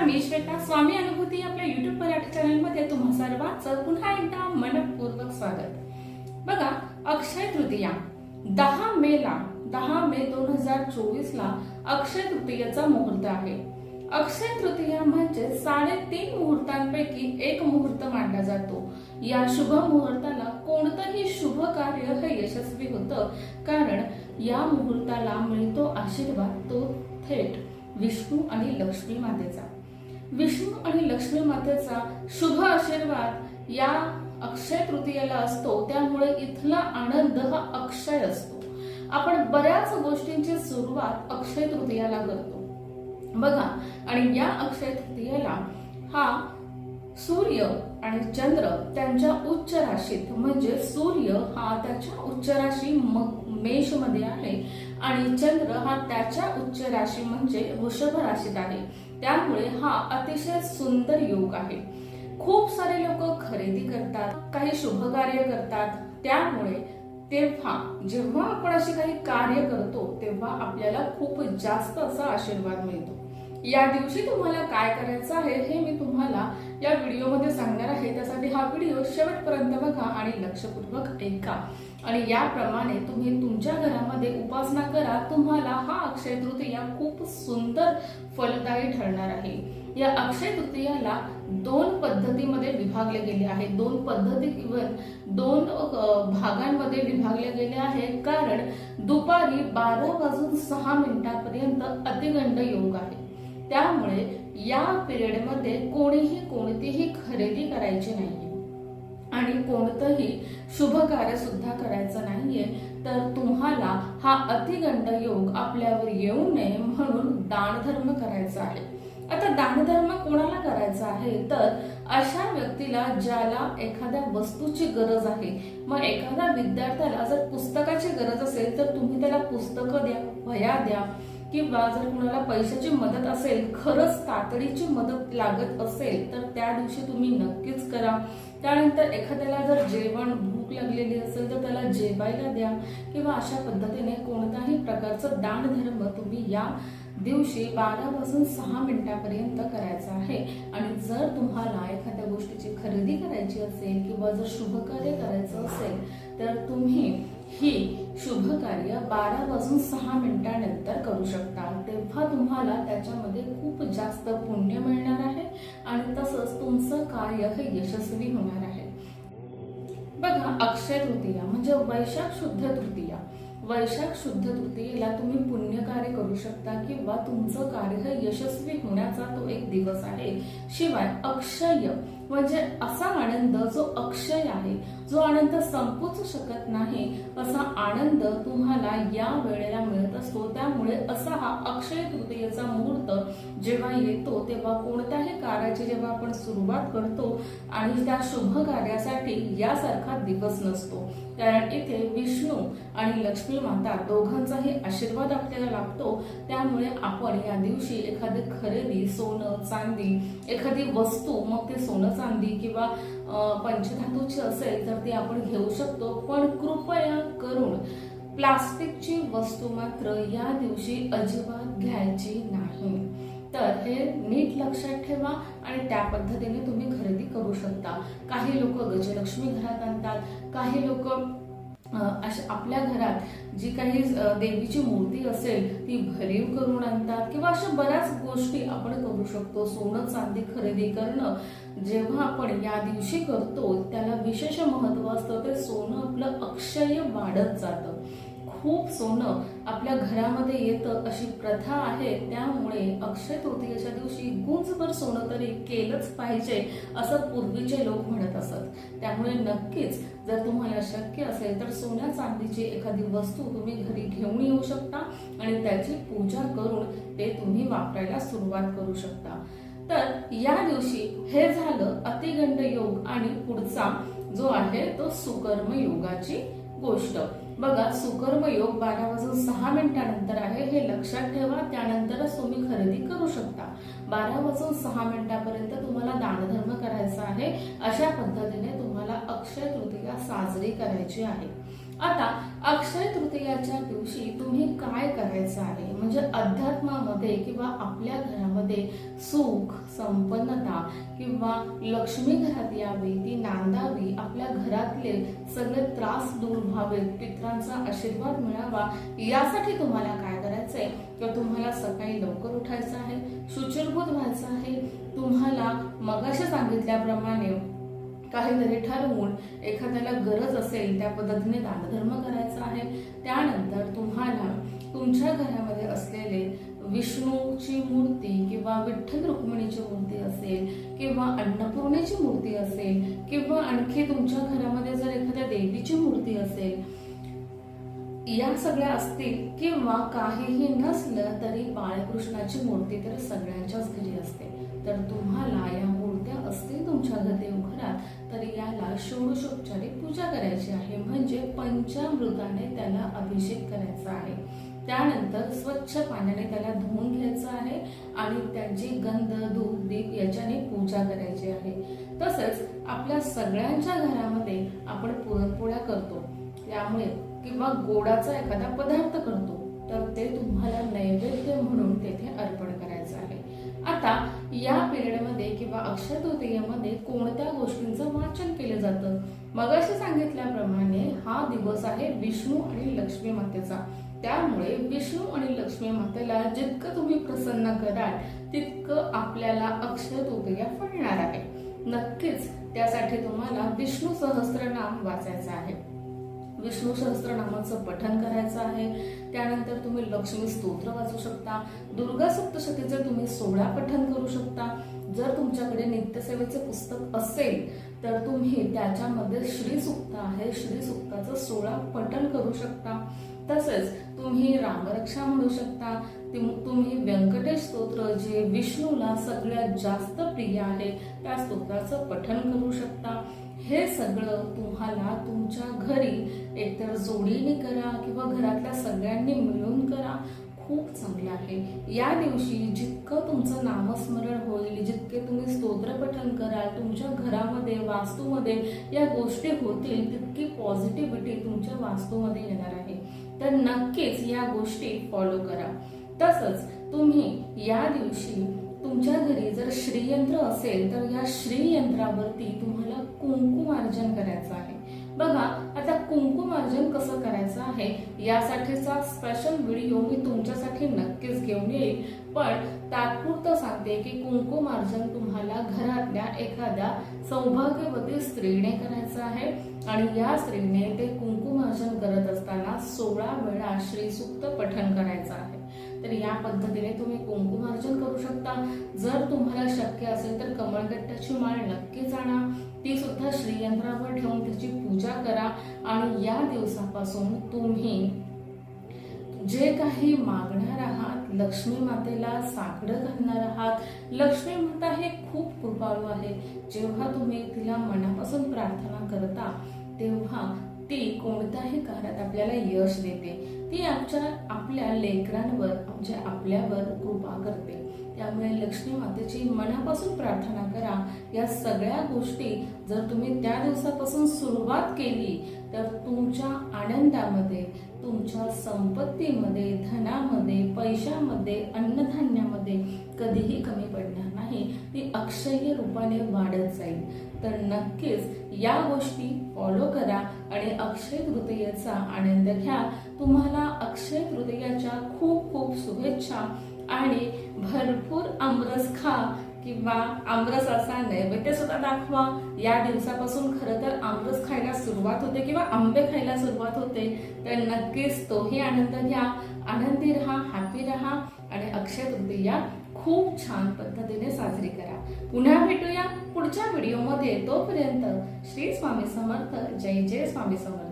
मी श्वेता. स्वामी अनुभूती आपल्या युट्यूब मराठी चॅनलमध्ये तुम्हा सर्वांचं पुन्हा एकदा मनपूर्वक स्वागत. बघा अक्षय तृतीया. दहा मे ला दहा मे दोन हजार चोवीस ला अक्षय तृतीयेचा मुहूर्त आहे. अक्षय तृतीया म्हणजे साडेतीन मुहूर्तांपैकी एक मुहूर्त मानला जातो. या शुभ मुहूर्ताला कोणतंही शुभ कार्य हे यशस्वी होतं कारण या मुहूर्ताला मिळतो आशीर्वाद तो थेट विष्णू आणि लक्ष्मी मातेचा. विष्णू आणि लक्ष्मी मातेचा शुभ आशीर्वाद या अक्षय तृतीयेला असतो. त्यामुळे इथला आनंद हा अक्षय असतो. आपण बऱ्याच गोष्टींची सुरुवात अक्षय तृतीयाला करतो. बघा आणि या अक्षय तृतीयेला हा सूर्य आणि चंद्र त्यांच्या उच्च राशीत म्हणजे सूर्य हा त्याच्या उच्च राशी मेषमध्ये आहे आणि चंद्र हा त्याच्या उच्च राशी म्हणजे वृषभ राशीत आहे. त्यामुळे हा अतिशय सुंदर योग आहे. खूप सारे लोक खरेदी करतात काही शुभ कार्य करतात. त्यामुळे तेव्हा जेव्हा आपण असे काही कार्य करतो तेव्हा आपल्याला खूप जास्त असा आशीर्वाद मिळतो. या दिवशी तुम्हाला काय करायचं आहे हे मी तुम्हाला या व्हिडिओमध्ये सांगणार आहे. त्यासाठी हा व्हिडिओ शेवटपर्यंत बघा आणि लक्षपूर्वक ऐका. आणि याप्रमाणे तुम्ही तुमच्या घरामध्ये उपासना करा तुम्हाला हा अक्षय तृतीया खूप सुंदर फलदायी ठरणार आहे. या अक्षय तृतीयाला दोन पद्धतीमध्ये विभागले गेले आहे. दोन पद्धती इव्हन दोन भागांमध्ये विभागले गेले आहे. कारण दुपारी बारा वाजून सहा मिनिटापर्यंत अतिगंड योग आहे. त्यामुळे या पिरियडमध्ये कोणीही कोणतीही खरेदी करायची नाहीये. आणि कोणतंही शुभ कार्य सुद्धा करायचं नाहीये तर तुम्हाला हा अतिगंड योग आपल्यावर येऊ नये म्हणून दानधर्म करायचा आहे. आता दानधर्म कोणाला करायचा आहे? तर अशा व्यक्तीला ज्याला एखाद्या वस्तूची गरज आहे. मग एखाद्या विद्यार्थ्याला जर पुस्तकाची गरज असेल तर तुम्ही त्याला पुस्तकं द्या वह्या द्या. किंवा जर कुणाला पैशाची मदत असेल खरंच तातडीची मदत लागत असेल तर त्या दिवशी तुम्ही नक्कीच करा. त्यानंतर एखाद्याला जर जेवण भूक लागलेली असेल तर त्याला जेवायला द्या किंवा अशा पद्धतीने कोणताही प्रकारचं दानधर्म तुम्ही या दिवशी बारापासून सहा मिनिटापर्यंत करायचा आहे. आणि जर तुम्हाला एखाद्या गोष्टीची खरेदी करायची असेल किंवा जर शुभ कार्य करायचं असेल तर तुम्ही ही शुभ कार्य बारा वाजून सहा मिनिटानंतर करू शकता. तेव्हा तुम्हाला त्याच्यामध्ये खूप जास्त पुण्य मिळणार आहे आणि तसंच तुमचं कार्य हे यशस्वी होणार आहे. बघा अक्षय तृतीया म्हणजे वैशाख शुद्ध तृतीया. वैशाख शुद्ध तृतीयेला तुम्ही पुण्यकार्य करू शकता किंवा तुमचं कार्य हे यशस्वी होण्याचा तो एक दिवस आहे. शिवाय अक्षय म्हणजे असा आनंद जो अक्षय आहे जो आनंद संपूच शकत नाही असा आनंद तुम्हाला या वेळेला मिळत असतो. त्यामुळे असा हा अक्षय तृतीयेचा मुहूर्त जेव्हा येतो तेव्हा कोणत्याही कार्याची जेव्हा आपण सुरुवात करतो आणि त्या शुभ कार्यासाठी यासारखा दिवस नसतो. कारण इथे विष्णू आणि लक्ष्मी माता दोघांचाही आशीर्वाद आपल्याला लागतो त्यामुळे आपण या दिवशी एखादी खरेदी सोनं चांदी एखादी वस्तू मग ते सोनं चांदी किंवा पंचधातूची असेल तर ती आपण घेऊ शकतो. पण कृपया करून प्लास्टिकची वस्तू मात्र या दिवशी अजिबात घ्यायची नाही. तर हे नीट लक्षात ठेवा आणि त्या पद्धतीने तुम्ही खरेदी करू शकता. काही लोक गजलक्ष्मी घरात आणतात काही लोक अशा आपल्या घरात जी काही देवीची मूर्ती असेल ती भरीव करून आणतात किंवा अशा बऱ्याच गोष्टी आपण करू शकतो. सोनं चांदी खरेदी करणं जेव्हा आपण या दिवशी करतो त्याला विशेष महत्त्व असतं. ते सोनं आपलं अक्षय वाढत जातं. खूप सोनं आपल्या घरामध्ये येतं अशी प्रथा आहे. त्यामुळे अक्षय तृतीयेच्या दिवशी गुंजभर सोनं तरी केलंच पाहिजे असं पूर्वीचे लोक म्हणत असत. त्यामुळे नक्कीच जर तुम्हाला शक्य असेल तर सोन्या चांदीची एखादी वस्तू तुम्ही घरी घेऊन येऊ शकता आणि त्याची पूजा करून ते तुम्ही वापरायला सुरुवात करू शकता. तर या दिवशी हे झालं अतिगंड योग आणि पुढचा जो आहे तो सुकर्म योगाची गोष्ट. बघा सुकर्म योग बारा वाजून सहा मिनिटानंतर आहे हे लक्षात ठेवा त्यानंतरच तुम्ही खरेदी करू शकता. बारा वाजून सहा मिनिटापर्यंत तुम्हाला दानधर्म करायचा आहे अशा पद्धतीने तुम्हाला अक्षय तृतीया साजरी करायची आहे. आता अक्षय तृतीयाच्या दिवशी तुम्ही काय करायचं आहे? म्हणजे अध्यात्मामध्ये किंवा आपल्या घरामध्ये सुख संपन्नता किंवा लक्ष्मी घरात यावी ती नांदावी आपल्या घरातले सगळे त्रास दूर व्हावेत पित्रांचा आशीर्वाद मिळावा यासाठी तुम्हाला काय करायचंय? तर तुम्हाला सकाळी लवकर उठायचं आहे शुचिरभूत व्हायचं आहे. तुम्हाला मगाशी सांगितल्याप्रमाणे काहीतरी ठरवून एखाद्याला गरज असेल त्या पद्धतीने दानधर्म करायचा आहे त्यानंतर तुम्हाला तुमच्या घरामध्ये असलेले विष्णूची मूर्ती किंवा विठ्ठल रुक्मिणीची मूर्ती असेल किंवा अन्नपूर्णेची मूर्ती असेल किंवा आणखी तुमच्या घरामध्ये जर एखाद्या देवीची मूर्ती असेल या सगळ्या असतील किंवा काहीही नसलं तरी बाळकृष्णाची मूर्ती तर सगळ्यांच्याच घरी असते. तर तुम्हाला या मूर्त्या असतील तुमच्या घरी देवघरात तर याला षोडशोपचारी पूजा करायची आहे. म्हणजे पंचामृताने त्याला अभिषेक करायचा आहे. त्यानंतर स्वच्छ पाण्याने त्याला धुवून घ्यायचं आहे आणि त्याची गंध धूप दीप याच्याने पूजा करायची आहे. तसंच आपल्या सगळ्यांच्या घरामध्ये आपण पुरणपोळ्या करतो. त्यामुळे किंवा गोडाचा एखादा पदार्थ करतो तर ते तुम्हाला नैवेद्य म्हणून तेथे अर्पण करायचं आहे. आता या पिरियडमध्ये किंवा अक्षय तृतीयेमध्ये कोणत्या गोष्टींचं वाचन केलं जातं? मगाशी सांगितल्याप्रमाणे हा दिवस आहे विष्णू आणि लक्ष्मी मातेचा. त्यामुळे विष्णू आणि लक्ष्मी मातेला जितकं तुम्ही प्रसन्न कराल तितकं आपल्याला अक्षय तृतीया फळणार आहे. नक्कीच त्यासाठी तुम्हाला विष्णू सहस्त्रनाम वाचायचं आहे. विष्णू सहस्त्रनामाचं पठन करायचं आहे. त्यानंतर तुम्ही लक्ष्मी स्तोत्र वाचू शकता. दुर्गा सप्तशतीचं तुम्ही सोळा पठन करू शकता. जर तुमच्याकडे नित्यसेवेचे पुस्तक असेल तर तुम्ही त्याच्यामध्ये श्री सुक्त आहे. श्री सुक्ताचं सोळा पठन करू शकता. तसेच तुम्ही रामरक्षा म्हणू शकता. तुम्ही व्यंकटेश स्तोत्र जे विष्णूला सगळ्यात जास्त प्रिय आहे त्या स्तोत्राचं पठन करू शकता. हे सगळं तुम्हाला तुमच्या घरी एकतर जोडीने करा किंवा घरातल्या सगळ्यांनी मिळून करा. खूप चांगलं आहे. या दिवशी जितकं तुमचं नामस्मरण होईल जितके तुम्ही स्तोत्रपठन कराल तुमच्या घरामध्ये वास्तूमध्ये या गोष्टी होतील तितकी पॉझिटिव्हिटी तुमच्या वास्तूमध्ये येणार आहे. तर नक्कीच या गोष्टी फॉलो करा. तसंच तुम्ही या दिवशी तुमच्या घरी जर श्रीयंत्र असेल तर या श्रीयंत्रावरती तुम्हाला कुंकुमार्जन करायचं आहे. बघा आता कुंकुमार्जन कसं करायचं आहे यासाठीचा स्पेशल व्हिडिओ मी तुमच्यासाठी नक्कीच घेऊन येईल. पण तात्पुरतं सांगते की कुंकुमार्जन तुम्हाला घरातल्या एखाद्या सौभाग्यवती स्त्रीने करायचं आहे. आणि या स्त्रीने ते कुंकुमार्जन करत असताना सोळा वेळा श्रीसुक्त पठण करायचं आहे. तर या पद्धतीने तुम्ही कुंकुमार्जन करू शकता. जर तुम्हाला शक्य असेल तर कमळगट्ट्याची माळ नक्कीच आणा ती सुद्धा श्रीयंत्रावर ठेवून त्याची पूजा करा आणि या दिवसापासून तुम्ही जे काही मागणार आहात लक्ष्मी मातेला साकडं घालणार आहात. लक्ष्मी माता हे खूप कृपाळू आहे. जेव्हा तुम्ही तिला मनापासून प्रार्थना करता तेव्हा ती कोणत्याही कार्यात आपल्याला यश देते. ती आमच्या आपल्या लेकरांवर आमच्या आपल्यावर कृपा करते. त्यामुळे लक्ष्मी मातेची मनापासून प्रार्थना करा. या सगळ्या गोष्टी जर तुम्ही त्या दिवसापासून सुरुवात केली तर तुमच्या आनंदामध्ये तुमच्या संपत्तीमध्ये धनामध्ये पैशामध्ये अन्नधान्यामध्ये कधीही कमी पडणार नाही. ती अक्षय रूपाने वाढत जाईल. तर नक्कीच या गोष्टी फॉलो करा आणि अक्षय तृतीयेचा आनंद घ्या. तुम्हाला अक्षय तृतीयाच्या खूप खूप शुभेच्छा आणि भरपूर आमरस खा किंवा आमरस असा नैवेद्य सुद्धा दाखवा. या दिवसापासून खरं तर सुरुवात होते किंवा आंबे खायला सुरुवात होते तर नक्कीच तोही आनंद घ्या. आनंदी राहा हॅपी राहा आणि अक्षय तृतीया खूप छान पद्धतीने साजरी करा. पुन्हा भेटूया पुढच्या व्हिडिओमध्ये तोपर्यंत श्री स्वामी समर्थ. जय जय स्वामी समर्थ.